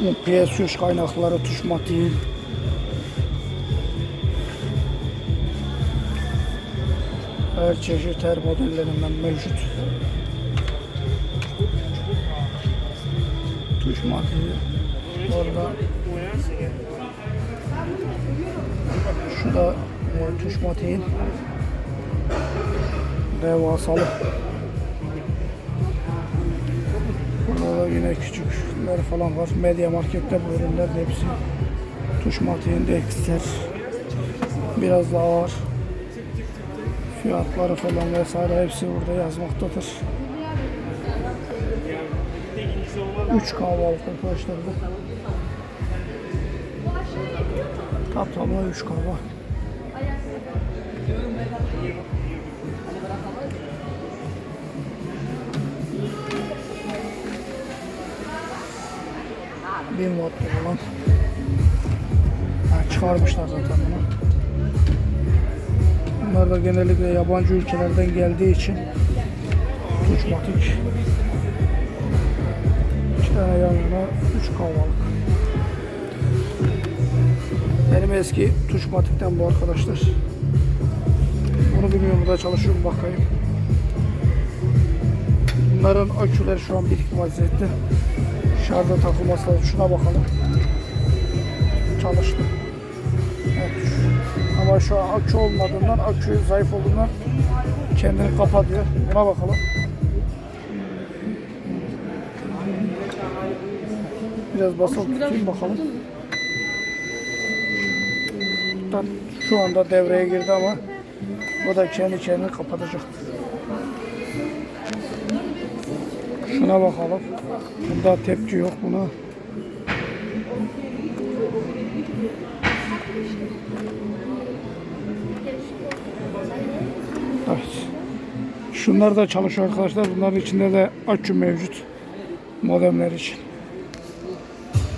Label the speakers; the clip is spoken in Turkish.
Speaker 1: PS3 kaynakları tuş matiği. Her çeşit her modellerinden mevcut. Tuş matiği. Orada şu da e, tuş matiğin devasalı. Burada da yine küçükler falan var. Medya markette bu ürünler hepsi. Tuş matiğinde ekser. Biraz daha ağır. Fiyatları falan vesaire hepsi burada yazmaktadır. 3 kahvaltı arkadaşlar bu. Taptama 3 kahve. Bir watt olan. Ha, çıkarmışlar zaten bunu. Bunlar da genellikle yabancı ülkelerden geldiği için tuçmatik. İki tane yan yana, üç kahvalık. Benim eski tuçmatikten bu arkadaşlar. Bunu bilmiyorum burada çalışıyor mu bakayım. Bunların aküler şu an bitik vaziyette. Şarja takılması lazım. Şuna bakalım. Çalıştı. Evet. Ama şu an akü olmadığından, akü zayıf olduğundan kendini kapatıyor. Buna bakalım. Biraz basıp tutayım bakalım. Şu anda devreye girdi ama o da kendi kendini kapatacak. Şuna bakalım. Bunda tepki yok buna. Evet. Şunlar da çalışıyor arkadaşlar. Bunların içinde de akü mevcut. Modemler için.